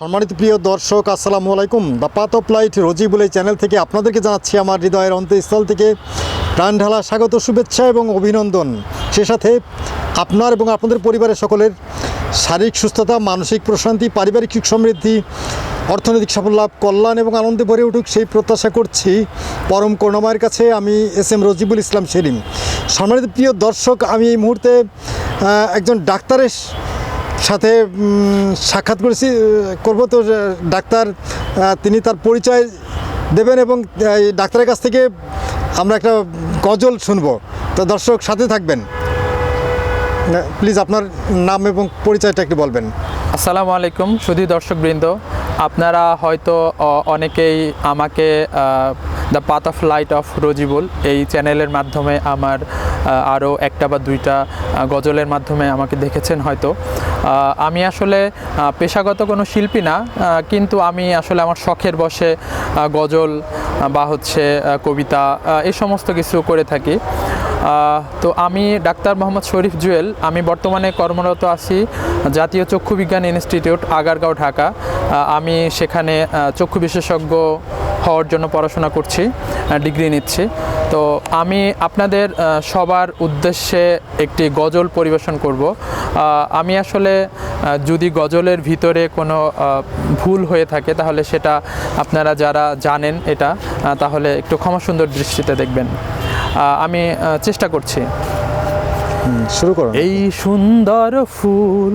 সম্মানিত প্রিয় দর্শক, আসসালামু আলাইকুম। The path of light Rojibul এই চ্যানেল থেকে আপনাদেরকে জানাচ্ছি আমার হৃদয়ের অন্তঃস্থল থেকে প্রাণ ঢালা স্বাগত, শুভেচ্ছা এবং অভিনন্দন। সে সাথে আপনার এবং আপনাদের পরিবারের সকলের শারীরিক সুস্থতা, মানসিক প্রশান্তি, পারিবারিক সুখ সমৃদ্ধি, অর্থনৈতিক সাফল্য, কল্যাণ এবং আনন্দে ভরে উঠুক সেই প্রত্যাশা করছি পরম করুণাময়ের কাছে আমি এস এম রজিবুল ইসলাম সেলিম। সম্মানিত প্রিয় দর্শক, আমি এই মুহূর্তে একজন ডাক্তারের সাথে সাক্ষাৎ করেছি করব তো ডাক্তার তিনি তার পরিচয় দেবেন এবং এই ডাক্তারের কাছ থেকে আমরা একটা গজল শুনব। তো দর্শক সাথে থাকবেন। প্লিজ আপনার নাম এবং পরিচয়টা একটু বলবেন। আসসালামু আলাইকুম শুধু দর্শকবৃন্দ। আপনারা হয়তো অনেকেই আমাকে the path of light of Rajibul এই চ্যানেলের মাধ্যমে আমার আরও একটা বা দুইটা গজলের মাধ্যমে আমাকে দেখেছেন হয়তো। আমি আসলে পেশাগত কোনো শিল্পী না কিন্তু আমি আসলে আমার শখের বসে গজল বা হচ্ছে কবিতা এই সমস্ত কিছু করে থাকি। তো আমি ডাক্তার মোহাম্মদ শরীফ জুয়েল। আমি বর্তমানে কর্মরত আছি জাতীয় চক্ষু বিজ্ঞান ইনস্টিটিউট, আগারগাঁও, ঢাকা। আমি সেখানে চক্ষু বিশেষজ্ঞ হওয়ার জন্য পড়াশোনা করছি ডিগ্রি নিচ্ছি। তো আমি আপনাদের সবার উদ্দেশ্যে একটি গজল পরিবেশন করব। আমি আসলে যদি গজলের ভিতরে কোনো ভুল হয়ে থাকে তাহলে সেটা আপনারা যারা জানেন এটা তাহলে একটু ক্ষমা সুন্দর দৃষ্টিতে দেখবেন। আমি চেষ্টা করছি। শুরু করুন এই সুন্দর ফুল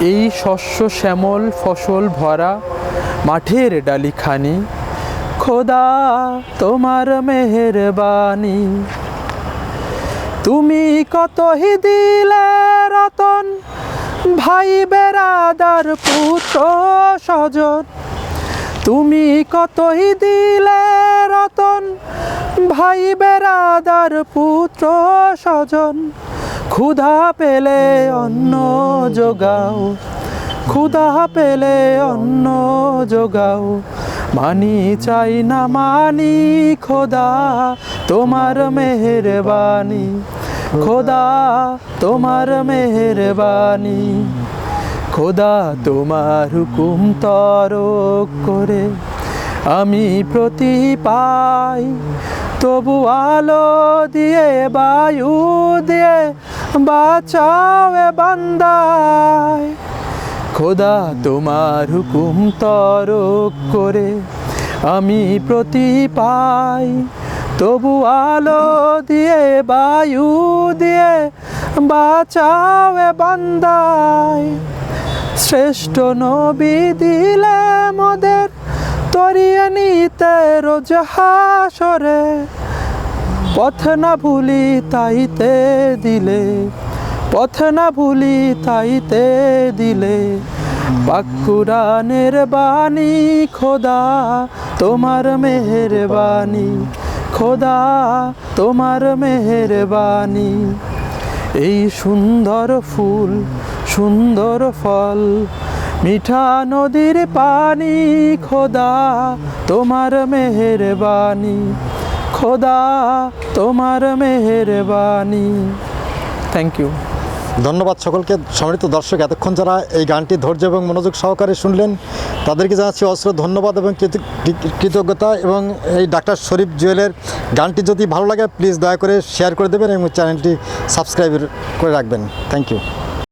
এই শস্য শ্যামল ফসল ভরা মাঠের ডালিখানি। খোদা তোমার মেহেরবানি। তুমি কতই দিলে রতন, ভাই বেরাদার পুত্র স্বজন তুমি কতই দিলে রতন ভাই বেরাদার পুত্র স্বজন, ক্ষুধা পেলে অন্ন যোগাও, ক্ষুধা পেলে অন্ন যোগাও, মানি চাই না মানি খোদা, তোমার মেহেরবানি, খোদা, তোমার মেহেরবানি, খোদা তোমার হুকুম তরক করে। আমি প্রতি পাই, তবু আলো দিয়ে, বায়ু দিয়ে বাঁচাও বান্দায়। খোদা তোমার হুকুম তরক করে আমি প্রতি পাই, তবু আলো দিয়ে, বায়ু দিয়ে বাঁচাও বান্দায়। শ্রেষ্ঠ নবী দিলে মোদের তরিয়ে নিতে রোজ হাসরে, পথ না ভুলি তাইতে দিলে, পথ না ভুলি তাইতে দিলে। পাকুরানের বাণী খোদা, তোমার মেহেরবানি খোদা, তোমার মেহেরবানি এই সুন্দর ফুল, সুন্দর ফল মিঠা নদীর পানি, খোদা তোমার মেহেরবানি, খোদা তোমার মেহেরবানি। থ্যাংক ইউ ধন্যবাদ সকলকে। সম্মানিত দর্শক, এতক্ষণ যারা এই গানটি ধৈর্য এবং মনোযোগ সহকারে শুনলেন, তাদেরকে জানাচ্ছি অস্ত্র ধন্যবাদ এবং কৃত- কৃতজ্ঞতা এবং এই ডাক্তার শরীফ জুয়েলের গানটি যদি ভালো লাগে প্লিজ দয়া করে শেয়ার করে দেবেন এবং চ্যানেলটি সাবস্ক্রাইব করে রাখবেন। Thank you